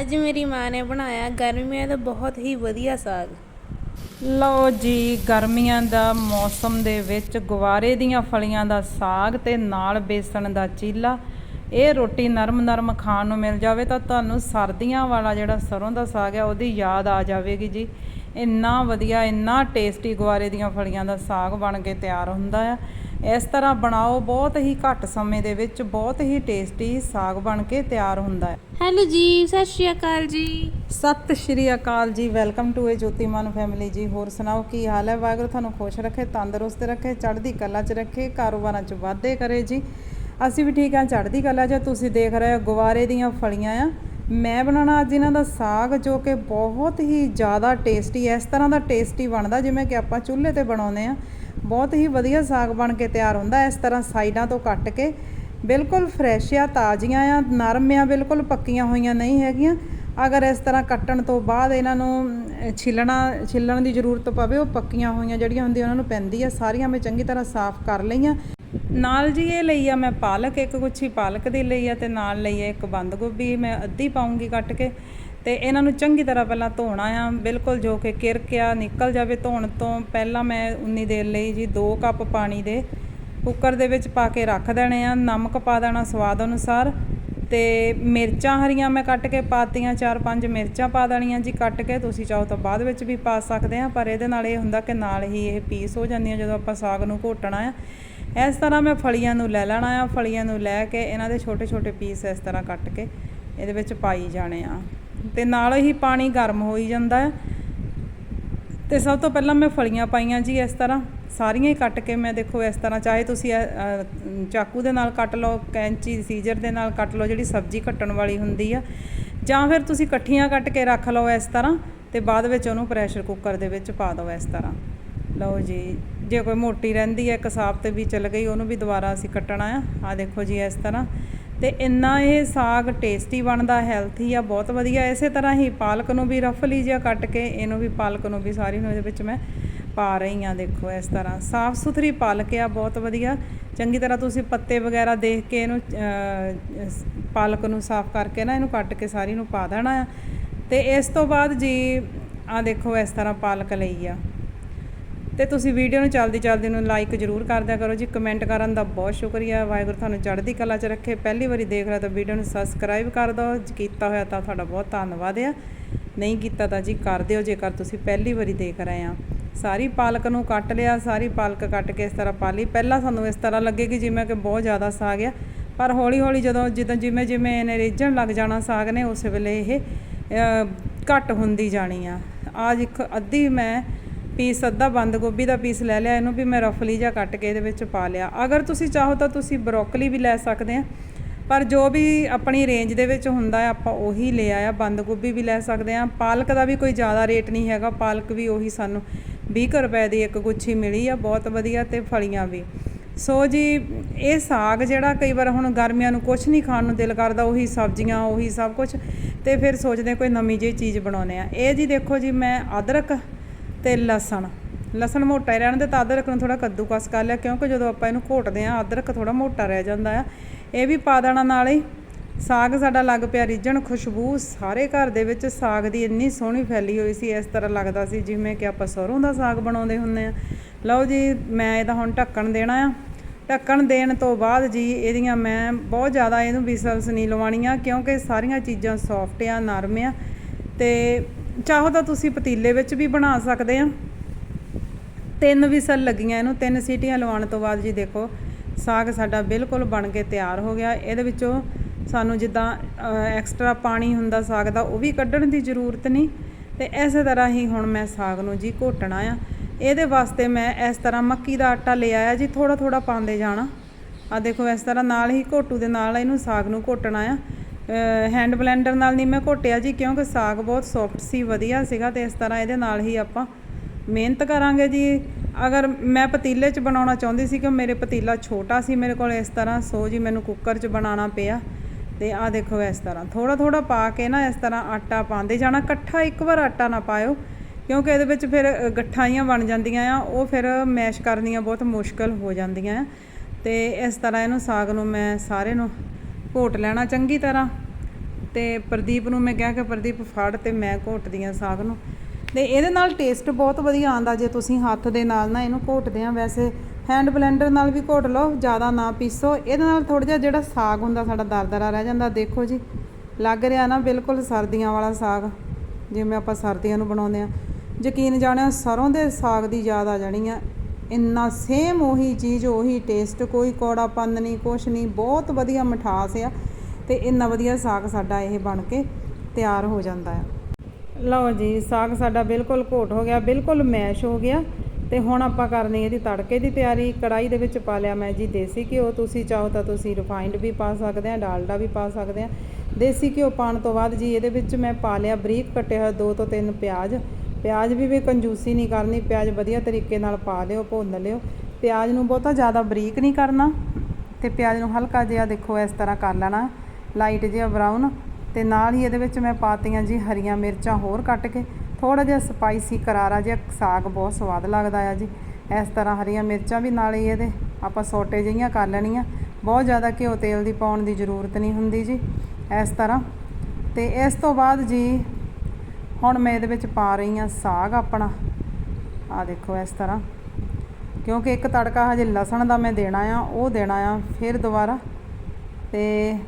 ਅੱਜ ਮੇਰੀ ਮਾਂ ਨੇ ਬਣਾਇਆ ਗਰਮੀਆਂ ਦਾ ਬਹੁਤ ਹੀ ਵਧੀਆ ਸਾਗ। ਲਓ ਜੀ, ਗਰਮੀਆਂ ਦਾ ਮੌਸਮ ਦੇ ਵਿੱਚ ਗੁਵਾਰੇ ਦੀਆਂ ਫਲੀਆਂ ਦਾ ਸਾਗ ਤੇ ਨਾਲ ਬੇਸਣ ਦਾ ਚੀਲਾ। ਇਹ ਰੋਟੀ ਨਰਮ ਨਰਮ ਖਾਣ ਨੂੰ ਮਿਲ ਜਾਵੇ ਤਾਂ ਤੁਹਾਨੂੰ ਸਰਦੀਆਂ ਵਾਲਾ ਜਿਹੜਾ ਸਰੋਂ ਦਾ ਸਾਗ ਹੈ, ਉਹਦੀ ਯਾਦ ਆ ਜਾਵੇਗੀ ਜੀ। ਇੰਨਾ ਵਧੀਆ, ਇੰਨਾ ਟੇਸਟੀ ਗੁਵਾਰੇ ਦੀਆਂ ਫਲੀਆਂ ਦਾ ਸਾਗ ਬਣ ਕੇ ਤਿਆਰ ਹੁੰਦਾ ਆ। ਇਸ ਤਰ੍ਹਾਂ ਬਣਾਓ ਬਹੁਤ ਹੀ ਘੱਟ ਸਮੇਂ ਦੇ ਵਿੱਚ ਬਹੁਤ ਹੀ ਟੇਸਟੀ ਸਾਗ ਬਣ ਕੇ ਤਿਆਰ ਹੁੰਦਾ ਹੈ। ਹੈਲੋ ਜੀ ਸਤਿ ਸ਼੍ਰੀ ਅਕਾਲ ਜੀ। Sat Sri Akal ji welcome to a Jotiman family ji. ਹੋਰ ਸੁਣਾਓ ਕੀ ਹਾਲ ਹੈ? ਵਾਹਿਗੁਰੂ ਤੁਹਾਨੂੰ ਖੁਸ਼ ਰੱਖੇ ਤੰਦਰੁਸਤ ਰੱਖੇ ਚੜ੍ਹਦੀ ਕਲਾ 'ਚ ਰੱਖੇ ਕਾਰੋਬਾਰਾਂ 'ਚ ਵਾਧੇ ਕਰੇ ਜੀ। ਅਸੀਂ ਵੀ ਠੀਕ ਹਾਂ ਚੜ੍ਹਦੀ ਕਲਾ 'ਚ। ਤੁਸੀਂ ਦੇਖ ਰਹੇ ਹੋ ਗੁਵਾਰੇ ਦੀਆਂ ਫਲੀਆਂ ਆ। ਮੈਂ ਬਣਾਉਣਾ ਅੱਜ ਇਹਨਾਂ ਦਾ ਸਾਗ ਜੋ ਕਿ ਬਹੁਤ ਹੀ ਜ਼ਿਆਦਾ ਟੇਸਟੀ ਇਸ ਤਰ੍ਹਾਂ ਦਾ ਟੇਸਟੀ ਬਣਦਾ ਜਿਵੇਂ ਕਿ ਆਪਾਂ ਚੁੱਲ੍ਹੇ ਤੇ ਬਣਾਉਂਦੇ ਆ ਬਹੁਤ ਹੀ ਵਧੀਆ ਸਾਗ ਬਣ ਕੇ ਤਿਆਰ ਹੁੰਦਾ ਇਸ ਤਰ੍ਹਾਂ ਸਾਈਡਾਂ ਤੋਂ ਕੱਟ ਕੇ ਬਿਲਕੁਲ ਫਰੈਸ਼ ਆ ਤਾਜ਼ੀਆਂ ਆ ਨਰਮ ਆ ਬਿਲਕੁਲ ਪੱਕੀਆਂ ਹੋਈਆਂ ਨਹੀਂ ਹੈਗੀਆਂ। ਅਗਰ ਇਸ ਤਰ੍ਹਾਂ ਕੱਟਣ ਤੋਂ ਬਾਅਦ ਇਹਨਾਂ ਨੂੰ ਅਮ, ਛਿੱਲਣਾ ਛਿੱਲਣ ਦੀ ਜ਼ਰੂਰਤ ਪਵੇ ਉਹ ਪੱਕੀਆਂ ਹੋਈਆਂ ਜਿਹੜੀਆਂ ਹੁੰਦੀਆਂ ਉਹਨਾਂ ਨੂੰ ਪੈਂਦੀ ਆ ਸਾਰੀਆਂ ਮੈਂ ਚੰਗੀ ਤਰ੍ਹਾਂ ਸਾਫ਼ ਕਰ ਲਈਆਂ। ਨਾਲ ਜੀ ਇਹ ਲਈ ਆ ਮੈਂ ਪਾਲਕ ਇੱਕ ਗੁੱਛੀ ਪਾਲਕ ਦੀ ਲਈ ਆ ਤੇ ਨਾਲ ਲਈ ਆ ਇੱਕ ਬੰਦ ਗੋਭੀ ਮੈਂ ਅੱਧੀ ਪਾਉਂਗੀ ਕੱਟ ਕੇ। ਤੇ ਇਹਨਾਂ ਨੂੰ ਚੰਗੀ ਤਰ੍ਹਾਂ ਪਹਿਲਾਂ ਧੋਣਾ ਆ। ਬਿਲਕੁਲ ਜੋ ਕਿ ਕਿਰਕਿਆ ਨਿਕਲ ਜਾਵੇ ਧੋਣ ਤੋਂ ਪਹਿਲਾਂ ਮੈਂ ਉਨੀ ਦੇਰ ਲਈ ਜੀ 2 ਕੱਪ ਪਾਣੀ ਦੇ ਕੁੱਕਰ ਦੇ ਵਿੱਚ ਪਾ ਕੇ ਰੱਖ ਦੇਣੇ ਆ। ਨਮਕ ਪਾ ਦੇਣਾ ਸਵਾਦ ਅਨੁਸਾਰ ਤੇ ਮਿਰਚਾਂ ਹਰੀਆਂ ਮੈਂ ਕੱਟ ਕੇ ਪਾਤੀਆਂ 4-5 ਮਿਰਚਾਂ ਪਾ ਦੇਣੀਆਂ ਜੀ ਕੱਟ ਕੇ। ਤੁਸੀਂ ਚਾਹੋ ਤਾਂ ਬਾਅਦ ਵਿੱਚ ਵੀ ਪਾ ਸਕਦੇ ਆ, ਪਰ ਇਹਦੇ ਨਾਲ ਇਹ ਹੁੰਦਾ ਕਿ ਨਾਲ ਹੀ ਇਹ ਪੀਸ ਹੋ ਜਾਂਦੀਆਂ ਜਦੋਂ ਆਪਾਂ ਸਾਗ ਨੂੰ ਘੋਟਣਾ ਆ। ਇਸ ਤਰ੍ਹਾਂ ਮੈਂ ਫਲੀਆਂ ਨੂੰ ਲੈ ਲੈਣਾ ਆ। ਫਲੀਆਂ ਨੂੰ ਲੈ ਕੇ ਇਹਨਾਂ ਦੇ ਛੋਟੇ-ਛੋਟੇ ਪੀਸ ਇਸ ਤਰ੍ਹਾਂ ਕੱਟ ਕੇ ਇਹਦੇ ਵਿੱਚ ਪਾਈ ਜਾਣੇ ਆ। ਤੇ ਨਾਲ ਹੀ ਪਾਣੀ ਗਰਮ ਹੋਈ ਜਾਂਦਾ ਹੈ। ਤੇ ਸਭ ਤੋਂ ਪਹਿਲਾਂ ਮੈਂ ਫਲੀਆਂ ਪਾਈਆਂ ਜੀ ਇਸ ਤਰ੍ਹਾਂ। ਸਾਰੀਆਂ ਹੀ ਕੱਟ ਕੇ ਮੈਂ ਦੇਖੋ ਇਸ ਤਰ੍ਹਾਂ, ਚਾਹੇ ਤੁਸੀਂ ਚਾਕੂ ਦੇ ਨਾਲ ਕੱਟ ਲਓ, ਕੈਂਚੀ, ਸੀਜ਼ਰ ਦੇ ਨਾਲ ਕੱਟ ਲਓ, ਜਿਹੜੀ ਸਬਜ਼ੀ ਕੱਟਣ ਵਾਲੀ ਹੁੰਦੀ ਆ। ਜਾਂ ਫਿਰ ਤੁਸੀਂ ਇਕੱਠੀਆਂ ਕੱਟ ਕੇ ਰੱਖ ਲਓ ਇਸ ਤਰ੍ਹਾਂ ਤੇ ਬਾਅਦ ਵਿੱਚ ਉਹਨੂੰ ਪ੍ਰੈਸ਼ਰ ਕੁੱਕਰ ਦੇ ਵਿੱਚ ਪਾ ਦਿਓ ਇਸ ਤਰ੍ਹਾਂ। ਲਓ ਜੀ, ਜੇ ਕੋਈ ਮੋਟੀ ਰਹਿੰਦੀ ਹੈ ਕਸਾਬ ਤੇ ਵੀ ਚਲ ਗਈ, ਉਹਨੂੰ ਵੀ ਦੁਬਾਰਾ ਅਸੀਂ ਕੱਟਣਾ ਆ। ਆ ਦੇਖੋ ਜੀ ਇਸ ਤਰ੍ਹਾਂ। ਤੇ ਇੰਨਾ ਇਹ ਸਾਗ ਟੇਸਟੀ ਬਣਦਾ ਹੈਲਥੀ ਆ, ਬਹੁਤ ਵਧੀਆ। ਇਸੇ ਤਰ੍ਹਾਂ ਹੀ ਪਾਲਕ ਨੂੰ ਵੀ ਰਫਲੀ ਜਿਹਾ ਕੱਟ ਕੇ, ਇਹਨੂੰ ਵੀ ਪਾਲਕ ਨੂੰ ਵੀ ਸਾਰੀ ਨੂੰ ਇਹਦੇ ਵਿੱਚ ਮੈਂ ਪਾ ਰਹੀ ਆ ਦੇਖੋ ਇਸ ਤਰ੍ਹਾਂ। ਸਾਫ਼ ਸੁਥਰੀ ਪਾਲਕ ਆ, ਬਹੁਤ ਵਧੀਆ। ਚੰਗੀ ਤਰ੍ਹਾਂ ਤੁਸੀਂ ਪੱਤੇ ਵਗੈਰਾ ਦੇਖ ਕੇ ਇਹਨੂੰ ਪਾਲਕ ਨੂੰ ਸਾਫ਼ ਕਰਕੇ ਨਾ ਇਹਨੂੰ ਕੱਟ ਕੇ ਸਾਰੀ ਨੂੰ ਪਾ ਦੇਣਾ ਆ। ਤੇ ਇਸ ਤੋਂ ਬਾਅਦ ਜੀ ਆ ਦੇਖੋ ਇਸ ਤਰ੍ਹਾਂ ਪਾਲਕ ਲਈ ਆ। ਤੇ ਤੁਸੀਂ ਵੀਡੀਓ ਨੂੰ ਚਲਦੀ ਚਲਦੀ ਨੂੰ ਲਾਈਕ ਜ਼ਰੂਰ ਕਰ ਦਿਆ ਕਰੋ ਜੀ। ਕਮੈਂਟ ਕਰਨ ਦਾ ਬਹੁਤ ਸ਼ੁਕਰੀਆ। ਵਾਹਿਗੁਰੂ ਤੁਹਾਨੂੰ ਚੜ੍ਹਦੀ ਕਲਾ 'ਚ ਰੱਖੇ। ਪਹਿਲੀ ਵਾਰੀ ਦੇਖ ਰਿਹਾ ਤਾਂ ਵੀਡੀਓ ਨੂੰ ਸਬਸਕ੍ਰਾਈਬ ਕਰ ਦਿਓ। ਕੀਤਾ ਹੋਇਆ ਤਾਂ ਤੁਹਾਡਾ ਬਹੁਤ ਧੰਨਵਾਦ ਆ। ਨਹੀਂ ਕੀਤਾ ਤਾਂ ਜੀ ਕਰ ਦਿਓ। ਜੇਕਰ ਤੁਸੀਂ ਪਹਿਲੀ ਵਾਰੀ ਦੇਖ ਰਹੇ ਆ। ਸਾਰੀ ਪਾਲਕ ਨੂੰ ਕੱਟ ਲਿਆ। ਸਾਰੀ ਪਾਲਕ ਕੱਟ ਕੇ ਇਸ ਤਰ੍ਹਾਂ ਪਾ ਲਈ। ਪਹਿਲਾਂ ਸਾਨੂੰ ਇਸ ਤਰ੍ਹਾਂ ਲੱਗੇਗੀ ਜਿਵੇਂ ਕਿ ਬਹੁਤ ਜ਼ਿਆਦਾ ਸਾਗ ਆ। ਪਰ ਹੌਲੀ ਹੌਲੀ ਜਦੋਂ ਜਿੱਦਾਂ ਜਿਵੇਂ ਜਿਵੇਂ ਇਹਨੇ ਰੇਝਣ ਲੱਗ ਜਾਣਾ ਸਾਗ ਨੇ ਉਸ ਵੇਲੇ ਇਹ ਅ, ਘੱਟ ਹੁੰਦੀ ਜਾਣੀ ਆ। ਆਜ ਇੱਕ ਅੱਧੀ ਮੈਂ ਪੀਸ ਅੱਧਾ ਬੰਦ ਗੋਭੀ ਦਾ ਪੀਸ ਲੈ ਲਿਆ, ਇਹਨੂੰ ਵੀ ਮੈਂ ਰਫਲੀ ਜਿਹਾ ਕੱਟ ਕੇ ਇਹਦੇ ਵਿੱਚ ਪਾ ਲਿਆ। ਅਗਰ ਤੁਸੀਂ ਚਾਹੋ ਤਾਂ ਤੁਸੀਂ ਬਰੋਕਲੀ ਵੀ ਲੈ ਸਕਦੇ ਆ, ਪਰ ਜੋ ਵੀ ਆਪਣੀ ਰੇਂਜ ਦੇ ਵਿੱਚ ਹੁੰਦਾ ਹੈ ਆਪਾਂ ਉਹੀ ਲੈ ਆਇਆ, ਬੰਦ ਗੋਭੀ ਵੀ ਲੈ ਸਕਦੇ ਆ। ਪਾਲਕ ਦਾ ਵੀ ਕੋਈ ਜ਼ਿਆਦਾ ਰੇਟ ਨਹੀਂ ਹੈਗਾ, ਪਾਲਕ ਵੀ ਉਹੀ ਸਾਨੂੰ 20 ਕੁ ਰੁਪਏ ਦੀ ਇੱਕ ਗੁੱਛੀ ਮਿਲੀ ਆ, ਬਹੁਤ ਵਧੀਆ ਤੇ ਫਲੀਆਂ ਵੀ। ਸੋ ਜੀ, ਇਹ ਸਾਗ ਜਿਹੜਾ ਕਈ ਵਾਰ ਹੁਣ ਗਰਮੀਆਂ ਨੂੰ ਕੁਝ ਨਹੀਂ ਖਾਣ ਨੂੰ ਦਿਲ ਕਰਦਾ, ਉਹੀ ਸਬਜ਼ੀਆਂ, ਉਹੀ ਸਭ ਕੁਝ ਤੇ ਫਿਰ ਸੋਚਦੇ ਕੋਈ ਨਵੀਂ ਜਿਹੀ ਚੀਜ਼ ਬਣਾਉਨੇ ਆ ਇਹ ਜੀ ਦੇਖੋ ਜੀ, ਮੈਂ ਅਦਰਕ ਤੇ ਲਸਣ। ਲਸਣ ਮੋਟਾ ਹੀ ਰਹਿਣ ਦੇ, ਤਾਂ ਅਦਰਕ ਨੂੰ ਥੋੜਾ ਕੱਦੂਕਸ ਕਰ ਲਿਆ, ਕਿਉਂਕਿ ਜਦੋਂ ਆਪਾਂ ਇਹਨੂੰ ਘੋਟਦੇ ਆ ਅਦਰਕ ਥੋੜਾ ਮੋਟਾ ਰਹਿ ਜਾਂਦਾ ਆ। ਇਹ ਵੀ ਪਾ ਦੇਣਾ ਨਾਲ ਹੀ। ਸਾਗ ਸਾਡਾ ਲੱਗ ਪਿਆ ਰਿੱਝਣ, ਖੁਸ਼ਬੂ ਸਾਰੇ ਘਰ ਦੇ ਵਿੱਚ ਸਾਗ ਦੀ ਇੰਨੀ ਸੋਹਣੀ ਫੈਲੀ ਹੋਈ ਸੀ, ਇਸ ਤਰ੍ਹਾਂ ਲੱਗਦਾ ਸੀ ਜਿਵੇਂ ਕਿ ਆਪਾਂ ਸਰੋਂ ਦਾ ਸਾਗ ਬਣਾਉਂਦੇ ਹੁੰਦੇ ਆ ਲਓ ਜੀ, ਮੈਂ ਇਹਦਾ ਹੁਣ ਢੱਕਣ ਦੇਣਾ ਆ। ਢੱਕਣ ਦੇਣ ਤੋਂ ਬਾਅਦ ਜੀ, ਇਹਦੀਆਂ ਮੈਂ ਬਹੁਤ ਜ਼ਿਆਦਾ ਇਹਨੂੰ ਵਿਸਲਸ ਨਹੀਂ ਲਵਾਉਣੀਆਂ, ਕਿਉਂਕਿ ਸਾਰੀਆਂ ਚੀਜ਼ਾਂ ਸੌਫਟ ਆ, ਨਰਮ ਆ। ਤੇ ਚਾਹੋ ਤਾਂ ਤੁਸੀਂ ਪਤੀਲੇ ਵਿੱਚ ਵੀ ਬਣਾ ਸਕਦੇ ਆ। ਤਿੰਨ ਵਿਸਲ ਲੱਗੀਆਂ ਇਹਨੂੰ, ਤਿੰਨ ਸੀਟੀਆਂ ਲਵਾਉਣ ਤੋਂ ਬਾਅਦ ਜੀ ਦੇਖੋ, ਸਾਗ ਸਾਡਾ ਬਿਲਕੁਲ ਬਣ ਕੇ ਤਿਆਰ ਹੋ ਗਿਆ। ਇਹਦੇ ਵਿੱਚੋਂ ਸਾਨੂੰ ਜਿੱਦਾਂ ਐਕਸਟਰਾ ਪਾਣੀ ਹੁੰਦਾ ਸਾਗ ਦਾ, ਉਹ ਵੀ ਕੱਢਣ ਦੀ ਜ਼ਰੂਰਤ ਨਹੀਂ। ਤੇ ਇਸੇ ਤਰ੍ਹਾਂ ਹੀ ਹੁਣ ਮੈਂ ਸਾਗ ਨੂੰ ਜੀ ਘੋਟਣਾ ਆ। ਇਹਦੇ ਵਾਸਤੇ ਮੈਂ ਇਸ ਤਰ੍ਹਾਂ ਮੱਕੀ ਦਾ ਆਟਾ ਲੈ ਆਇਆ ਜੀ ਥੋੜਾ ਥੋੜਾ ਪਾਉਂਦੇ ਜਾਣਾ। ਆ ਦੇਖੋ, ਇਸ ਤਰ੍ਹਾਂ ਨਾਲ ਹੀ ਘੋਟੂ ਦੇ ਨਾਲ ਇਹਨੂੰ ਸਾਗ ਨੂੰ ਘੋਟਣਾ ਆ। ਹੈਂਡ ਬਲੈਂਡਰ ਨਾਲ ਨਹੀਂ ਮੈਂ ਘੋਟਿਆ ਜੀ, ਕਿਉਂਕਿ ਸਾਗ ਬਹੁਤ ਸੌਫਟ ਸੀ, ਵਧੀਆ ਸੀਗਾ ਤੇ ਇਸ ਤਰ੍ਹਾਂ ਇਹਦੇ ਨਾਲ ਹੀ ਆਪਾਂ ਮਿਹਨਤ ਕਰਾਂਗੇ ਜੀ। ਅਗਰ ਮੈਂ ਪਤੀਲੇ 'ਚ ਬਣਾਉਣਾ ਚਾਹੁੰਦੀ ਸੀ ਕਿ ਮੇਰੇ ਪਤੀਲਾ ਛੋਟਾ ਸੀ ਮੇਰੇ ਕੋਲ ਇਸ ਤਰ੍ਹਾਂ, ਸੋ ਜੀ ਮੈਨੂੰ ਕੁੱਕਰ 'ਚ ਬਣਾਉਣਾ ਪਿਆ। ਤੇ ਆ ਦੇਖੋ ਇਸ ਤਰ੍ਹਾਂ ਥੋੜਾ ਥੋੜਾ ਪਾ ਕੇ ਨਾ ਇਸ ਤਰ੍ਹਾਂ ਆਟਾ ਪਾਉਂਦੇ ਜਾਣਾ, ਇਕੱਠਾ ਇੱਕ ਵਾਰ ਆਟਾ ਨਾ ਪਾਇਓ, ਕਿਉਂਕਿ ਇਹਦੇ ਵਿੱਚ ਫਿਰ ਗੱਠਾਈਆਂ ਬਣ ਜਾਂਦੀਆਂ ਆ, ਉਹ ਫਿਰ ਮੈਸ਼ ਕਰਨੀਆਂ ਬਹੁਤ ਮੁਸ਼ਕਲ ਹੋ ਜਾਂਦੀਆਂ ਆ। ਤੇ ਇਸ ਤਰ੍ਹਾਂ ਇਹਨੂੰ ਸਾਗ ਨੂੰ ਮੈਂ ਸਾਰੇ ਨੂੰ ਘੋਟ ਲੈਣਾ ਚੰਗੀ ਤਰ੍ਹਾਂ। ਤੇ ਪ੍ਰਦੀਪ ਨੂੰ ਮੈਂ ਕਿਹਾ ਕਿ ਪ੍ਰਦੀਪ ਫੜ ਤੇ ਮੈਂ ਘੋਟਦੀ ਆ ਸਾਗ ਨੂੰ। ਤੇ ਇਹਦੇ ਨਾਲ ਟੇਸਟ ਬਹੁਤ ਵਧੀਆ ਆਂਦਾ ਜੇ ਤੁਸੀਂ ਹੱਥ ਦੇ ਨਾਲ ਨਾ ਇਹਨੂੰ ਘੋਟਦੇ ਆ ਵੈਸੇ ਹੈਂਡ ਬਲੈਂਡਰ ਨਾਲ ਵੀ ਘੋਟ ਲਓ, ਜ਼ਿਆਦਾ ਨਾ ਪੀਸੋ। ਇਹਦੇ ਨਾਲ ਥੋੜਾ ਜਿਹਾ ਜਿਹੜਾ ਸਾਗ ਹੁੰਦਾ ਸਾਡਾ ਦਰਦਰਾ ਰਹਿ ਜਾਂਦਾ, ਦੇਖੋ ਜੀ। ਲੱਗ ਰਿਹਾ ਨਾ ਬਿਲਕੁਲ ਸਰਦੀਆਂ ਵਾਲਾ ਸਾਗ, ਜਿਵੇਂ ਆਪਾਂ ਸਰਦੀਆਂ ਨੂੰ ਬਣਾਉਂਦੇ ਆ ਯਕੀਨ ਜਾਣਿਆ ਸਰੋਂ ਦੇ ਸਾਗ ਦੀ ਯਾਦ ਆ ਜਾਣੀ ਆ। ਇੰਨਾ ਸੇਮ ਉਹੀ ਚੀਜ਼, ਉਹੀ ਟੇਸਟ ਕੋਈ ਕੌੜਾਪਨ ਨਹੀਂ, ਕੁਛ ਨਹੀਂ, ਬਹੁਤ ਵਧੀਆ ਮਿਠਾਸ ਆ ਤੇ ਇੰਨਾ ਵਧੀਆ ਸਾਗ ਸਾਡਾ ਇਹ ਬਣ ਕੇ ਤਿਆਰ ਹੋ ਜਾਂਦਾ ਆ। ਲਓ ਜੀ, ਸਾਗ ਸਾਡਾ ਬਿਲਕੁਲ ਘੋਟ ਹੋ ਗਿਆ, ਬਿਲਕੁਲ ਮੈਸ਼ ਹੋ ਗਿਆ ਤੇ ਹੁਣ ਆਪਾਂ ਕਰਨੀ ਇਹਦੀ ਤੜਕੇ ਦੀ ਤਿਆਰੀ। ਕੜਾਈ ਦੇ ਵਿੱਚ ਪਾ ਲਿਆ ਮੈਂ ਜੀ ਦੇਸੀ ਘਿਓ। ਤੁਸੀਂ ਚਾਹੋ ਤਾਂ ਤੁਸੀਂ ਰਿਫਾਈਨਡ ਵੀ ਪਾ ਸਕਦੇ ਆ, ਡਾਲਡਾ ਵੀ ਪਾ ਸਕਦੇ ਆ। ਦੇਸੀ ਘਿਓ ਪਾਉਣ ਤੋਂ ਬਾਅਦ ਜੀ ਇਹਦੇ ਵਿੱਚ ਮੈਂ ਪਾ ਲਿਆ ਬਰੀਕ ਕੱਟੇ ਹੋਏ ਦੋ ਤੋਂ ਤਿੰਨ ਪਿਆਜ਼। ਪਿਆਜ਼ ਵੀ ਵੀ ਕੰਜੂਸੀ ਨਹੀਂ ਕਰਨੀ, ਪਿਆਜ਼ ਵਧੀਆ ਤਰੀਕੇ ਨਾਲ ਪਾ ਲਿਓ, ਭੁੰਨ ਲਿਓ। ਪਿਆਜ਼ ਨੂੰ ਬਹੁਤਾ ਜ਼ਿਆਦਾ ਬਰੀਕ ਨਹੀਂ ਕਰਨਾ ਤੇ ਪਿਆਜ਼ ਨੂੰ ਹਲਕਾ ਜਿਹਾ ਦੇਖੋ ਇਸ ਤਰ੍ਹਾਂ ਕਰ ਲੈਣਾ ਲਾਈਟ ਜਿਹਾ ਬਰਾਊਨ ਤੇ ਨਾਲ ਹੀ ਇਹਦੇ ਵਿੱਚ ਮੈਂ ਪਾਤੀਆਂ ਜੀ ਹਰੀਆਂ ਮਿਰਚਾਂ ਹੋਰ ਕੱਟ ਕੇ ਥੋੜਾ ਜਿਹਾ ਸਪਾਈਸੀ ਕਰਾਰਾ ਜਿਹਾ ਸਾਗ ਬਹੁਤ ਸਵਾਦ ਲੱਗਦਾ ਆ ਜੀ। ਇਸ ਤਰ੍ਹਾਂ ਹਰੀਆਂ ਮਿਰਚਾਂ ਵੀ ਨਾਲ ਹੀ ਇਹਦੇ ਆਪਾਂ ਸੋਟੇ ਜਿਹੀਆਂ ਕਰ ਲੈਣੀਆਂ। ਬਹੁਤ ਜ਼ਿਆਦਾ ਘਿਓ ਤੇਲ ਦੀ ਪਾਉਣ ਦੀ ਜ਼ਰੂਰਤ ਨਹੀਂ ਹੁੰਦੀ ਜੀ, ਇਸ ਤਰ੍ਹਾਂ। ਤੇ ਇਸ ਤੋਂ ਬਾਅਦ ਜੀ ਹੁਣ ਮੈਂ ਇਹਦੇ ਵਿੱਚ ਪਾ ਰਹੀ ਹਾਂ ਸਾਗ ਆਪਣਾ। ਆ ਦੇਖੋ ਇਸ ਤਰ੍ਹਾਂ। ਕਿਉਂਕਿ ਇੱਕ ਤੜਕਾ ਹਜੇ ਲਸਣ ਦਾ ਮੈਂ ਦੇਣਾ ਆ, ਉਹ ਦੇਣਾ ਆ ਫਿਰ ਦੁਬਾਰਾ। ਤੇ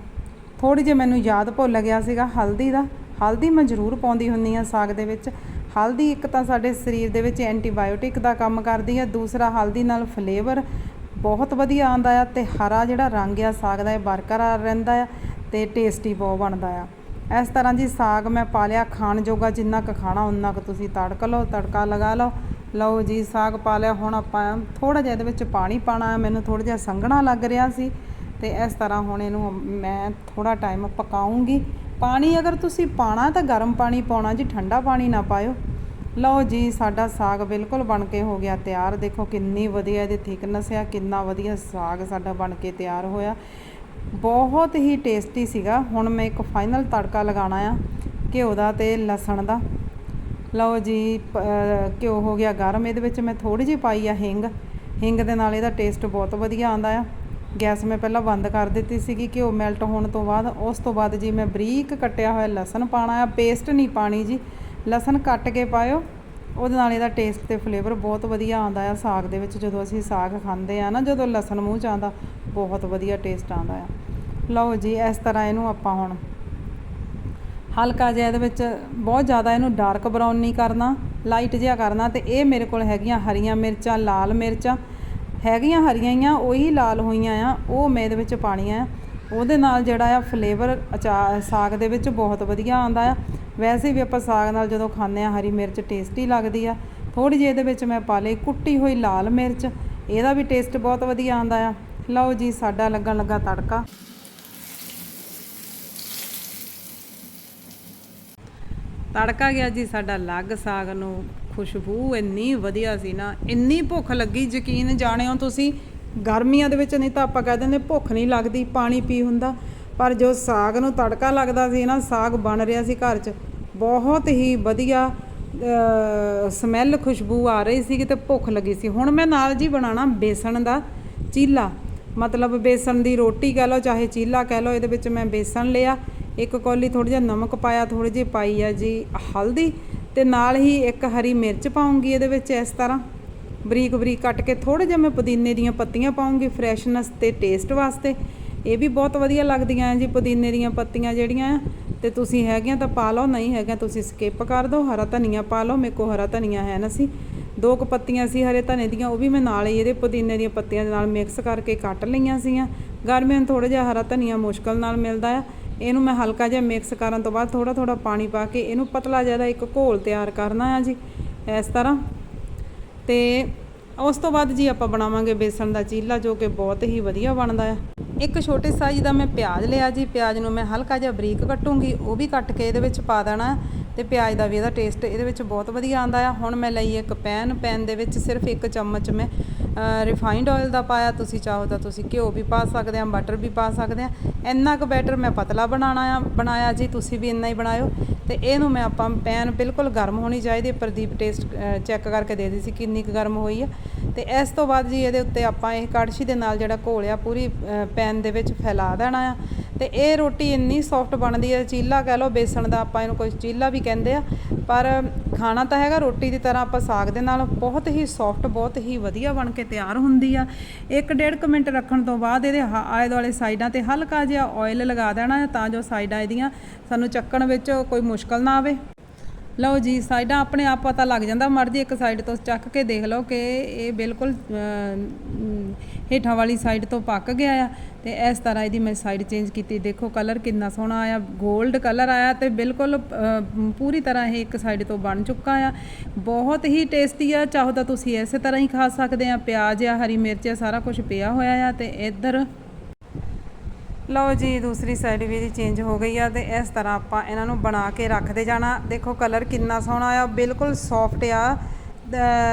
ਥੋੜੀ ਜਿਹੀ ਮੈਨੂੰ ਯਾਦ ਭੁੱਲ ਗਿਆ ਸੀਗਾ ਹਲਦੀ ਦਾ। ਹਲਦੀ ਮੈਂ ਜ਼ਰੂਰ ਪਾਉਂਦੀ ਹੁੰਨੀ ਆ ਸਾਗ ਦੇ ਵਿੱਚ। ਹਲਦੀ ਇੱਕ ਤਾਂ ਸਾਡੇ ਸਰੀਰ ਦੇ ਵਿੱਚ ਐਂਟੀਬਾਇਓਟਿਕ ਦਾ ਕੰਮ ਕਰਦੀ ਆ ਦੂਸਰਾ ਹਲਦੀ ਨਾਲ ਫਲੇਵਰ ਬਹੁਤ ਵਧੀਆ ਆਉਂਦਾ ਆ ਤੇ ਹਰਾ ਜਿਹੜਾ ਰੰਗ ਆ ਸਾਗ ਦਾ, ਇਹ ਬਰਕਰਾਰ ਰਹਿੰਦਾ ਆ ਤੇ ਟੇਸਟੀ ਬਹੁਤ ਬਣਦਾ ਆ। ਇਸ ਤਰ੍ਹਾਂ ਜੀ ਸਾਗ ਮੈਂ ਪਾ ਲਿਆ ਖਾਣ ਜੋਗਾ, ਜਿੰਨਾ ਕੁ ਖਾਣਾ ਉਨਾ ਕੁ ਤੁਸੀਂ ਤੜਕ ਲਓ, ਤੜਕਾ ਲਗਾ ਲਓ। ਲਓ ਜੀ, ਸਾਗ ਪਾ ਲਿਆ, ਹੁਣ ਆਪਾਂ ਥੋੜਾ ਜਿਹਾ ਇਹਦੇ ਵਿੱਚ ਪਾਣੀ ਪਾਣਾ ਮੈਨੂੰ ਥੋੜਾ ਜਿਹਾ ਸੰਘਣਾ ਲੱਗ ਰਿਹਾ ਸੀ। ਤੇ ਇਸ ਤਰ੍ਹਾਂ ਹੁਣ ਇਹਨੂੰ ਮੈਂ ਥੋੜਾ ਟਾਈਮ ਪਕਾਉਂਗੀ। ਪਾਣੀ ਅਗਰ ਤੁਸੀਂ ਪਾਣਾ ਤਾਂ ਗਰਮ ਪਾਣੀ ਪਾਉਣਾ ਜੀ, ਠੰਡਾ ਪਾਣੀ ਨਾ ਪਾਇਓ। ਲਓ ਜੀ, ਸਾਡਾ ਸਾਗ ਬਿਲਕੁਲ ਬਣ ਕੇ ਹੋ ਗਿਆ ਤਿਆਰ। ਦੇਖੋ ਕਿੰਨੀ ਵਧੀਆ ਇਹਦੀ ਥਿਕਨੈਸ ਆ, ਕਿੰਨਾ ਵਧੀਆ ਸਾਗ ਸਾਡਾ ਬਣ ਕੇ ਤਿਆਰ ਹੋਇਆ। ਬਹੁਤ ਹੀ ਟੇਸਟੀ ਸੀਗਾ। ਹੁਣ ਮੈਂ ਇੱਕ ਫਾਈਨਲ ਤੜਕਾ ਲਗਾਉਣਾ ਆ, ਘਿਓ ਦਾ ਤੇ ਲਸਣ ਦਾ। ਲਓ ਜੀ ਘਿਓ ਹੋ ਗਿਆ ਗਰਮ। ਇਹਦੇ ਵਿੱਚ ਮੈਂ ਥੋੜੀ ਜਿਹੀ ਪਾਈ ਆ ਹਿੰਗ। ਹਿੰਗ ਦੇ ਨਾਲ ਇਹਦਾ ਟੇਸਟ ਬਹੁਤ ਵਧੀਆ ਆਉਂਦਾ ਆ। ਗੈਸ ਮੈਂ ਪਹਿਲਾਂ ਬੰਦ ਕਰ ਦਿੱਤੀ ਸੀਗੀ, ਘਿਓ ਮੈਲਟ ਹੋਣ ਤੋਂ ਬਾਅਦ। ਉਸ ਤੋਂ ਬਾਅਦ ਜੀ ਮੈਂ ਬਰੀਕ ਕੱਟਿਆ ਹੋਇਆ ਲਸਣ ਪਾਣਾ ਆ। ਪੇਸਟ ਨਹੀਂ ਪਾਣੀ ਜੀ। ਲਸਣ ਕੱਟ ਕੇ ਪਾਇਓ। ਉਹਦੇ ਨਾਲ ਇਹਦਾ ਟੇਸਟ ਤੇ ਫਲੇਵਰ ਬਹੁਤ ਵਧੀਆ ਆਉਂਦਾ ਆ ਸਾਗ ਦੇ ਵਿੱਚ। ਜਦੋਂ ਅਸੀਂ ਸਾਗ ਖਾਂਦੇ ਆ ਨਾ, ਜਦੋਂ ਲਸਣ ਮੂੰਹ ਚ ਆਉਂਦਾ, ਬਹੁਤ ਵਧੀਆ ਟੇਸਟ ਆਉਂਦਾ ਆ। ਲਓ ਜੀ, ਇਸ ਤਰ੍ਹਾਂ ਇਹਨੂੰ ਆਪਾਂ ਹੁਣ ਹਲਕਾ ਜਿਹਾ ਇਹਦੇ ਵਿੱਚ ਬਹੁਤ ਜ਼ਿਆਦਾ ਇਹਨੂੰ ਡਾਰਕ ਬਰਾਊਨ ਨਹੀਂ ਕਰਨਾ ਲਾਈਟ ਜਿਹਾ ਕਰਨਾ ਤੇ ਇਹ ਮੇਰੇ ਕੋਲ ਹੈਗੀਆਂ ਹਰੀਆਂ ਮਿਰਚਾਂ, ਲਾਲ ਮਿਰਚਾਂ। ਹੈਗੀਆਂ ਹਰੀਆਂ ਹੀ ਆ, ਉਹੀ ਲਾਲ ਹੋਈਆਂ ਆ, ਉਹ ਮੈਂ ਇਹਦੇ ਵਿੱਚ ਪਾਣੀਆਂ ਆ। ਉਹਦੇ ਨਾਲ ਜਿਹੜਾ ਆ ਫਲੇਵਰ ਅਚਾਰ, ਸਾਗ ਦੇ ਵਿੱਚ ਬਹੁਤ ਵਧੀਆ ਆਉਂਦਾ ਆ। ਵੈਸੇ ਵੀ ਆਪਾਂ ਸਾਗ ਨਾਲ ਜਦੋਂ ਖਾਂਦੇ ਆ ਹਰੀ ਮਿਰਚ ਟੇਸਟੀ ਲੱਗਦੀ ਆ। ਥੋੜੀ ਜਿਹੀ ਇਹਦੇ ਵਿੱਚ ਮੈਂ ਪਾ ਲਈ ਕੁੱਟੀ ਹੋਈ ਲਾਲ ਮਿਰਚ। ਇਹਦਾ ਵੀ ਟੇਸਟ ਬਹੁਤ ਵਧੀਆ ਆਉਂਦਾ ਆ। ਲਓ ਜੀ, ਸਾਡਾ ਲੱਗਣ ਲੱਗਾ ਤੜਕਾ। ਤੜਕਾ ਗਿਆ ਜੀ ਸਾਡਾ ਲੱਗ ਸਾਗ ਨੂੰ। ਖੁਸ਼ਬੂ ਇੰਨੀ ਵਧੀਆ ਸੀ ਨਾ, ਇੰਨੀ ਭੁੱਖ ਲੱਗੀ, ਯਕੀਨ ਜਾਣਿਓ ਤੁਸੀਂ, ਗਰਮੀਆਂ ਦੇ ਵਿੱਚ ਨਹੀਂ ਤਾਂ ਆਪਾਂ ਕਹਿ ਦਿੰਦੇ ਭੁੱਖ ਨਹੀਂ ਲੱਗਦੀ, ਪਾਣੀ ਪੀ ਹੁੰਦਾ। ਪਰ ਜੋ ਸਾਗ ਨੂੰ ਤੜਕਾ ਲੱਗਦਾ ਸੀ ਨਾ, ਸਾਗ ਬਣ ਰਿਹਾ ਸੀ ਘਰ 'ਚ। ਬਹੁਤ ਹੀ ਵਧੀਆ ਸਮੈਲ ਖੁਸ਼ਬੂ ਆ ਰਹੀ ਸੀ ਤੇ ਭੁੱਖ ਲੱਗੀ ਸੀ। ਹੁਣ ਮੈਂ ਨਾਲ ਜੀ ਬਣਾਉਣਾ ਬੇਸਣ ਦਾ ਚੀਲਾ। ਮਤਲਬ ਬੇਸਣ ਦੀ ਰੋਟੀ ਕਹਿ ਲਓ, ਚਾਹੇ ਚੀਲਾ ਕਹਿ ਲਓ, ਇਹਦੇ ਵਿੱਚ ਮੈਂ ਬੇਸਣ ਲਿਆ। ਇੱਕ ਕੌਲੀ ਥੋੜਾ ਜਿਹਾ ਨਮਕ ਪਾਇਆ ਥੋੜੀ ਜਿਹੀ ਪਾਈ ਆ ਜੀ ਹਲਦੀ ਤੇ ਨਾਲ ਹੀ ਇੱਕ ਹਰੀ ਮਿਰਚ ਪਾਉਂਗੀ ਇਹਦੇ ਵਿੱਚ ਇਸ ਤਰ੍ਹਾਂ। ਬਰੀਕ ਬਰੀਕ ਕੱਟ ਕੇ ਥੋੜਾ ਜਿਹਾ ਮੈਂ ਪੁਦੀਨੇ ਦੀਆਂ ਪੱਤੀਆਂ ਪਾਉਂਗੀ ਫਰੈਸ਼ਨੈਸ ਤੇ ਟੇਸਟ ਵਾਸਤੇ। ਇਹ ਵੀ ਬਹੁਤ ਵਧੀਆ ਲੱਗਦੀਆਂ ਆ ਜੀ ਪੁਦੀਨੇ ਦੀਆਂ ਪੱਤੀਆਂ ਜਿਹੜੀਆਂ। ਤੇ ਤੁਸੀਂ ਹੈਗੀਆਂ ਤਾਂ ਪਾ ਲਓ, ਨਹੀਂ ਹੈਗੀਆਂ ਤੁਸੀਂ ਸਕਿਪ ਕਰ ਦਿਓ। ਹਰਾ ਧਨੀਆ ਪਾ ਲਓ, ਮੇਰੇ ਕੋਲ ਹਰਾ ਧਨੀਆ ਹੈ ਨਾ ਸੀ। ਦੋ ਕੁ ਪੱਤੀਆਂ ਸੀ ਹਰੇ ਧਨੇ ਦੀਆਂ, ਉਹ ਵੀ ਮੈਂ ਨਾਲ ਹੀ ਇਹਦੇ ਪੁਦੀਨੇ ਦੀਆਂ ਪੱਤੀਆਂ ਦੇ ਨਾਲ ਮਿਕਸ ਕਰਕੇ ਕੱਟ ਲਈਆਂ ਸੀਗੀਆਂ। ਗਰਮੀਆਂ ਨੂੰ ਥੋੜਾ ਜਿਹਾ ਹਰਾ ਧਨੀਆ ਮੁਸ਼ਕਲ ਨਾਲ ਮਿਲਦਾ ਆ। ਇਹਨੂੰ ਮੈਂ ਹਲਕਾ ਜਿਹਾ ਮਿਕਸ ਕਰਨ ਤੋਂ ਬਾਅਦ ਥੋੜਾ ਥੋੜਾ ਪਾਣੀ ਪਾ ਕੇ ਇਹਨੂੰ ਪਤਲਾ ਜਿਹਾ ਇੱਕ ਘੋਲ ਤਿਆਰ ਕਰਨਾ ਆ ਜੀ, ਇਸ ਤਰ੍ਹਾਂ। ਤੇ ਉਸ ਤੋਂ ਬਾਅਦ ਜੀ ਆਪਾਂ ਬਣਾਵਾਂਗੇ ਬੇਸਣ ਦਾ ਚੀਲਾ, ਜੋ ਕਿ ਬਹੁਤ ਹੀ ਵਧੀਆ ਬਣਦਾ ਆ। ਇੱਕ ਛੋਟੇ ਸਾਈਜ਼ ਦਾ ਮੈਂ ਪਿਆਜ਼ ਲਿਆ ਜੀ, ਪਿਆਜ਼ ਨੂੰ ਮੈਂ ਹਲਕਾ ਜਿਹਾ ਬਰੀਕ ਕੱਟੂੰਗੀ, ਉਹ ਵੀ ਕੱਟ ਕੇ ਇਹਦੇ ਵਿੱਚ ਪਾ ਦੇਣਾ ਤੇ ਪਿਆਜ਼ ਦਾ ਵੀ ਇਹਦਾ ਟੇਸਟ ਇਹਦੇ ਵਿੱਚ ਬਹੁਤ ਵਧੀਆ ਆਉਂਦਾ ਆ। ਹੁਣ ਮੈਂ ਲਈ ਇੱਕ ਪੈਨ ਪੈਨ ਦੇ ਵਿੱਚ ਸਿਰਫ ਇੱਕ ਚਮਚ ਮੈਂ ਰਿਫਾਈਨਡ ਆਇਲ ਦਾ ਪਾਇਆ, ਤੁਸੀਂ ਚਾਹੋ ਤਾਂ ਤੁਸੀਂ ਘਿਓ ਵੀ ਪਾ ਸਕਦੇ ਆ ਬਟਰ ਵੀ ਪਾ ਸਕਦੇ ਆ। ਇੰਨਾ ਕੁ ਬੈਟਰ ਮੈਂ ਪਤਲਾ ਬਣਾਉਣਾ ਆ, ਬਣਾਇਆ ਜੀ, ਤੁਸੀਂ ਵੀ ਇੰਨਾ ਹੀ ਬਣਾਇਓ। ਤੇ ਇਹਨੂੰ ਮੈਂ ਆਪਾਂ ਪੈਨ ਬਿਲਕੁਲ ਗਰਮ ਹੋਣੀ ਚਾਹੀਦੀ ਪ੍ਰਦੀਪ ਟੇਸਟ ਚੈੱਕ ਕਰਕੇ ਦੇ ਦਿੱਤੀ ਸੀ ਕਿੰਨੀ ਕੁ ਗਰਮ ਹੋਈ ਆ। ਤੇ ਇਸ ਤੋਂ ਬਾਅਦ ਜੀ ਇਹਦੇ ਉੱਤੇ ਆਪਾਂ ਇਹ ਕੜਛੀ ਦੇ ਨਾਲ ਜਿਹੜਾ ਘੋਲਿਆ ਪੂਰੀ ਪੈਨ ਦੇ ਵਿੱਚ ਫੈਲਾ ਦੇਣਾ ਆ। ਤੇ ਇਹ ਰੋਟੀ ਇੰਨੀ ਸੌਫਟ ਬਣਦੀ ਹੈ ਚੀਲਾ ਕਹਿ ਲਓ ਬੇਸਣ ਦਾ ਆਪਾਂ ਇਹਨੂੰ ਕੋਈ ਚੀਲਾ ਵੀ ਕਹਿੰਦੇ ਆ, ਪਰ ਖਾਣਾ ਤਾਂ ਹੈਗਾ ਰੋਟੀ ਦੀ ਤਰ੍ਹਾਂ ਆਪਾਂ ਸਾਗ ਦੇ ਨਾਲ, ਬਹੁਤ ਹੀ ਸੌਫਟ ਬਹੁਤ ਹੀ ਵਧੀਆ ਬਣ ਕੇ ਤਿਆਰ ਹੁੰਦੀ ਆ। ਇੱਕ ਡੇਢ ਕੁ ਮਿੰਟ ਰੱਖਣ ਤੋਂ ਬਾਅਦ ਇਹਦੇ ਹ- ਆਲੇ ਦੁਆਲੇ ਸਾਈਡਾਂ ਤੇ ਹਲਕਾ ਜਿਹਾ ਆਇਲ ਲਗਾ ਦੇਣਾ ਹੈ ਤਾਂ ਜੋ ਸਾਈਡਾਂ ਇਹਦੀਆਂ ਸਾਨੂੰ ਚੱਕਣ ਵਿੱਚ ਕੋਈ ਮੁਸ਼ਕਲ ਨਾ ਆਵੇ। ਲਓ ਜੀ, ਸਾਈਡਾਂ ਆਪਣੇ ਆਪ ਪਤਾ ਲੱਗ ਜਾਂਦਾ, ਮਰਜ਼ੀ ਇੱਕ ਸਾਈਡ ਤੋਂ ਚੱਕ ਕੇ ਦੇਖ ਲਓ ਕਿ ਇਹ ਬਿਲਕੁਲ ਹੇਠਾਂ ਵਾਲੀ ਸਾਈਡ ਤੋਂ ਪੱਕ ਗਿਆ ਆ। ਤੇ ਇਸ ਤਰ੍ਹਾਂ ਇਹਦੀ ਮੈਂ ਸਾਈਡ ਚੇਂਜ ਕੀਤੀ। ਦੇਖੋ, ਕਲਰ ਕਿੰਨਾ ਸੋਹਣਾ ਆਇਆ 골ਡ ਕਲਰ ਆਇਆ ਤੇ ਬਿਲਕੁਲ ਪੂਰੀ ਤਰ੍ਹਾਂ ਇਹ ਇੱਕ ਸਾਈਡ ਤੋਂ ਬਣ ਚੁੱਕਾ ਆ। ਬਹੁਤ ਹੀ ਟੇਸਟੀ ਆ, ਚਾਹੋ ਤਾਂ ਤੁਸੀਂ ਇਸੇ ਤਰ੍ਹਾਂ ਹੀ ਖਾ ਸਕਦੇ ਆ। ਪਿਆਜ਼ ਆ, ਹਰੀ ਮਿਰਚ ਆ, ਸਾਰਾ ਕੁਝ ਪਿਆ ਹੋਇਆ ਆ ਤੇ ਇੱਧਰ ਲਓ ਜੀ, ਦੂਸਰੀ ਸਾਈਡ ਵੀ ਇਹਦੀ ਚੇਂਜ ਹੋ ਗਈ ਆ ਤੇ ਇਸ ਤਰ੍ਹਾਂ ਆਪਾਂ ਇਹਨਾਂ ਨੂੰ ਬਣਾ ਕੇ ਰੱਖਦੇ ਜਾਣਾ। ਦੇਖੋ ਕਲਰ ਕਿੰਨਾ ਸੋਹਣਾ ਆ, ਬਿਲਕੁਲ ਸੌਫਟ ਆ।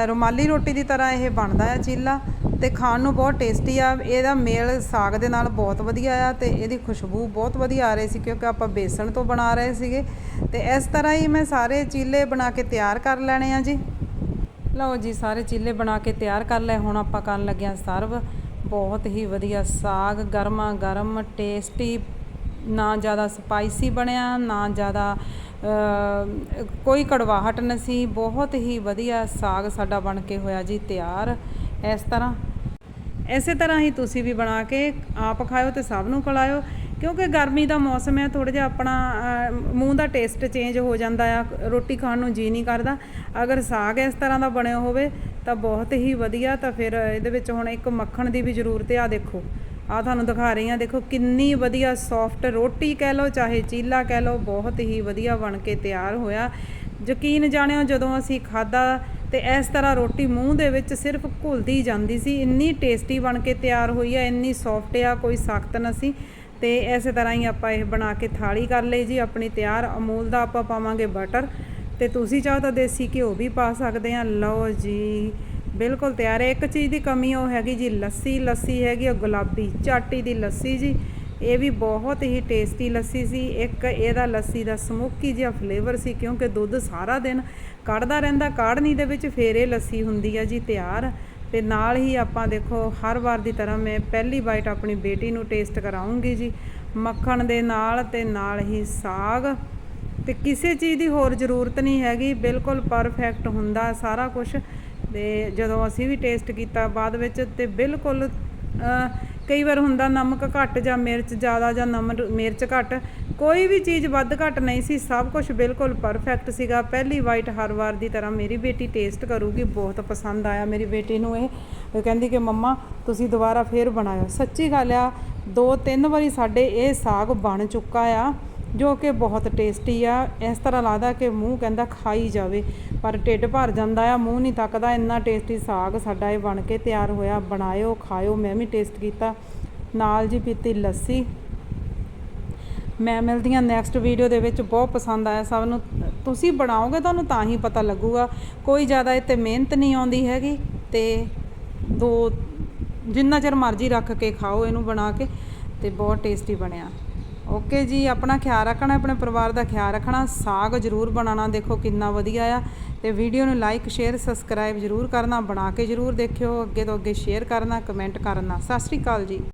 ਰੁਮਾਲੀ ਰੋਟੀ ਦੀ ਤਰ੍ਹਾਂ ਇਹ ਬਣਦਾ ਆ ਚੀਲਾ ਤੇ ਖਾਣ ਨੂੰ ਬਹੁਤ ਟੇਸਟੀ ਆ। ਇਹਦਾ ਮੇਲ ਸਾਗ ਦੇ ਨਾਲ ਬਹੁਤ ਵਧੀਆ ਆ ਤੇ ਇਹਦੀ ਖੁਸ਼ਬੂ ਬਹੁਤ ਵਧੀਆ ਆ ਰਹੀ ਸੀ ਕਿਉਂਕਿ ਆਪਾਂ ਬੇਸਣ ਤੋਂ ਬਣਾ ਰਹੇ ਸੀਗੇ। ਤੇ ਇਸ ਤਰ੍ਹਾਂ ਹੀ ਮੈਂ ਸਾਰੇ ਚੀਲੇ ਬਣਾ ਕੇ ਤਿਆਰ ਕਰ ਲੈਣੇ ਆ ਜੀ। ਲਓ ਜੀ, ਸਾਰੇ ਚੀਲੇ ਬਣਾ ਕੇ ਤਿਆਰ ਕਰ ਲਏ। ਹੁਣ ਆਪਾਂ ਕਰਨ ਲੱਗਿਆ ਸਰਵ ਬਹੁਤ ਹੀ ਵਧੀਆ ਸਾਗ, ਗਰਮਾ ਗਰਮ ਟੇਸਟੀ ਨਾ ਜ਼ਿਆਦਾ ਸਪਾਈਸੀ ਬਣਿਆ, ਨਾ ਜ਼ਿਆਦਾ ਕੋਈ ਕੜਵਾਹਟ ਨਹੀਂ ਸੀ, ਬਹੁਤ ਹੀ ਵਧੀਆ ਸਾਗ ਸਾਡਾ ਬਣ ਕੇ ਹੋਇਆ ਜੀ, ਤਿਆਰ, ਇਸ ਤਰ੍ਹਾਂ। ਇਸੇ ਤਰ੍ਹਾਂ ਹੀ ਤੁਸੀਂ ਵੀ ਬਣਾ ਕੇ ਆਪ ਖਾਓ ਤੇ ਸਭ ਨੂੰ ਖਿਲਾਇਓ। ਕਿਉਂਕਿ ਗਰਮੀ ਦਾ ਮੌਸਮ ਹੈ ਥੋੜਾ ਜਿਹਾ ਆਪਣਾ ਮੂੰਹ ਦਾ ਟੇਸਟ ਚੇਂਜ ਹੋ ਜਾਂਦਾ ਆ, ਰੋਟੀ ਖਾਣ ਨੂੰ ਜੀ ਨਹੀਂ ਕਰਦਾ। ਅਗਰ ਸਾਗ ਇਸ ਤਰ੍ਹਾਂ ਦਾ ਬਣਿਆ ਹੋਵੇ, ਤਾਂ ਬਹੁਤ ਹੀ ਵਧੀਆ, ਤਾਂ ਫਿਰ ਇਹਦੇ ਵਿੱਚ ਹੁਣ ਇੱਕ ਮੱਖਣ ਦੀ ਵੀ ਜ਼ਰੂਰਤ ਹੈ ਆ, ਦੇਖੋ। ਆ ਤੁਹਾਨੂੰ ਦਿਖਾ ਰਹੀ ਆ ਦੇਖੋ ਕਿੰਨੀ ਵਧੀਆ ਸੌਫਟ ਰੋਟੀ ਕਹਿ ਲਓ, ਚਾਹੇ ਚੀਲਾ ਕਹਿ ਲਓ, ਬਹੁਤ ਹੀ ਵਧੀਆ ਬਣ ਕੇ ਤਿਆਰ ਹੋਇਆ। ਯਕੀਨ ਜਾਣਿਓ, ਜਦੋਂ ਅਸੀਂ ਖਾਦਾ ਤੇ ਇਸ ਤਰ੍ਹਾਂ ਰੋਟੀ ਮੂੰਹ ਦੇ ਵਿੱਚ ਸਿਰਫ ਘੁਲਦੀ ਜਾਂਦੀ ਸੀ, ਇੰਨੀ ਟੇਸਟੀ ਬਣ ਕੇ ਤਿਆਰ ਹੋਈ ਆ, ਇੰਨੀ ਸੌਫਟ ਆ, ਕੋਈ ਸਖਤ ਨਹੀਂ ਸੀ। ਤੇ ਇਸੇ ਤਰ੍ਹਾਂ ਹੀ ਆਪਾਂ ਇਹ ਬਣਾ ਕੇ ਥਾਲੀ ਕਰ ਲਈ ਜੀ, ਆਪਣੀ ਤਿਆਰ ਅਮੂਲ ਦਾ ਆਪਾਂ ਪਾਵਾਂਗੇ ਬਟਰ। ਤੇ ਤੁਸੀਂ ਚਾਹੋ ਤਾਂ ਦੇਸੀ ਘਿਓ ਵੀ ਪਾ ਸਕਦੇ ਆ। ਲਓ ਜੀ, ਬਿਲਕੁਲ ਤਿਆਰ ਹੈ। ਇੱਕ ਚੀਜ਼ ਦੀ ਕਮੀ ਉਹ ਹੈਗੀ ਜੀ, ਲੱਸੀ। ਲੱਸੀ ਹੈਗੀ ਉਹ ਗੁਲਾਬੀ ਚਾਟੀ ਦੀ ਲੱਸੀ ਜੀ। ਇਹ ਵੀ ਬਹੁਤ ਹੀ ਟੇਸਟੀ ਲੱਸੀ ਸੀ। ਇੱਕ ਇਹਦਾ ਲੱਸੀ ਦਾ ਸਮੋਕੀ ਜਿਹਾ ਫਲੇਵਰ ਸੀ, ਕਿਉਂਕਿ ਦੁੱਧ ਸਾਰਾ ਦਿਨ ਕੱਢਦਾ ਰਹਿੰਦਾ। ਕਾੜਨੀ ਦੇ ਵਿੱਚ ਫੇਰ ਇਹ ਲੱਸੀ ਹੁੰਦੀ ਆ ਜੀ ਤਿਆਰ। ਤੇ ਨਾਲ ਹੀ ਆਪਾਂ ਦੇਖੋ, ਹਰ ਵਾਰ ਦੀ ਤਰ੍ਹਾਂ ਮੈਂ ਪਹਿਲੀ ਬਾਈਟ ਆਪਣੀ ਬੇਟੀ ਨੂੰ ਟੇਸਟ ਕਰਾਉਂਗੀ ਜੀ। ਮੱਖਣ ਦੇ ਨਾਲ ਤੇ ਨਾਲ ਹੀ ਸਾਗ। ਤੇ ਕਿਸੇ ਚੀਜ਼ ਦੀ ਹੋਰ ਜ਼ਰੂਰਤ ਨਹੀਂ ਹੈਗੀ, ਬਿਲਕੁਲ ਪਰਫੈਕਟ ਹੁੰਦਾ ਸਾਰਾ ਕੁਝ ਤੇ ਜਦੋਂ ਅਸੀਂ ਵੀ ਟੇਸਟ ਕੀਤਾ ਬਾਅਦ ਵਿੱਚ ਤੇ ਬਿਲਕੁਲ ਕਈ ਵਾਰ ਹੁੰਦਾ ਨਮਕ ਘੱਟ ਜਾਂ ਮਿਰਚ ਜ਼ਿਆਦਾ ਜਾਂ ਨਮਕ ਮਿਰਚ ਘੱਟ, ਕੋਈ ਵੀ ਚੀਜ਼ ਵੱਧ ਘੱਟ ਨਹੀਂ ਸੀ, ਸਭ ਕੁਝ ਬਿਲਕੁਲ ਪਰਫੈਕਟ ਸੀਗਾ। ਪਹਿਲੀ ਵਾਈਟ ਹਰ ਵਾਰ ਦੀ ਤਰ੍ਹਾਂ ਮੇਰੀ ਬੇਟੀ ਟੇਸਟ ਕਰੂਗੀ, ਬਹੁਤ ਪਸੰਦ ਆਇਆ ਮੇਰੀ ਬੇਟੀ ਨੂੰ ਇਹ। ਉਹ ਕਹਿੰਦੀ ਕਿ ਮੰਮਾ, ਤੁਸੀਂ ਦੁਬਾਰਾ ਫੇਰ ਬਣਾਇਓ। ਸੱਚੀ ਗੱਲ ਆ, ਦੋ ਤਿੰਨ ਵਾਰੀ ਸਾਡੇ ਇਹ ਸਾਗ ਬਣ ਚੁੱਕਾ ਆ। ਜੋ ਕਿ ਬਹੁਤ ਟੇਸਟੀ ਆ। ਇਸ ਤਰ੍ਹਾਂ ਲੱਗਦਾ ਕਿ ਮੂੰਹ ਕਹਿੰਦਾ ਖਾਈ ਜਾਵੇ, ਪਰ ਢਿੱਡ ਭਰ ਜਾਂਦਾ ਆ, ਮੂੰਹ ਨਹੀਂ ਤੱਕਦਾ। ਇੰਨਾ ਟੇਸਟੀ ਸਾਗ ਸਾਡਾ ਇਹ ਬਣ ਕੇ ਤਿਆਰ ਹੋਇਆ। ਬਣਾਇਓ, ਖਾਇਓ, ਮੈਂ ਵੀ ਟੇਸਟ ਕੀਤਾ। ਨਾਲ ਜੀ ਪੀਤੀ ਲੱਸੀ। ਮੈਂ ਮਿਲਦੀ ਹਾਂ ਨੈਕਸਟ ਵੀਡੀਓ ਦੇ ਵਿੱਚ। ਬਹੁਤ ਪਸੰਦ ਆਇਆ। ਸਭ ਨੂੰ ਤੁਸੀਂ ਬਣਾਓਗੇ, ਤੁਹਾਨੂੰ ਤਾਂ ਹੀ ਪਤਾ ਲੱਗੂਗਾ। ਕੋਈ ਜ਼ਿਆਦਾ ਇਹ ਤੇ ਮਿਹਨਤ ਨਹੀਂ ਆਉਂਦੀ ਹੈਗੀ ਤੇ ਦੋ ਜਿੰਨਾ ਚਿਰ ਮਰਜ਼ੀ ਰੱਖ ਕੇ ਖਾਓ ਇਹਨੂੰ ਬਣਾ ਕੇ ਤੇ ਬਹੁਤ ਟੇਸਟੀ ਬਣਿਆ। ਓਕੇ ਜੀ, ਆਪਣਾ ਖਿਆਲ ਰੱਖਣਾ, ਆਪਣੇ ਪਰਿਵਾਰ ਦਾ ਖਿਆਲ ਰੱਖਣਾ, ਸਾਗ ਜ਼ਰੂਰ ਬਣਾਉਣਾ, ਦੇਖੋ ਕਿੰਨਾ ਵਧੀਆ ਆ। ਤੇ ਵੀਡੀਓ ਨੂੰ ਲਾਈਕ ਸ਼ੇਅਰ ਸਬਸਕ੍ਰਾਈਬ ਜ਼ਰੂਰ ਕਰਨਾ, ਬਣਾ ਕੇ ਜ਼ਰੂਰ ਦੇਖਿਓ, ਅੱਗੇ ਤੋਂ ਅੱਗੇ ਸ਼ੇਅਰ ਕਰਨਾ ਕਮੈਂਟ ਕਰਨਾ। ਸਤਿ ਸ਼੍ਰੀ ਅਕਾਲ ਜੀ।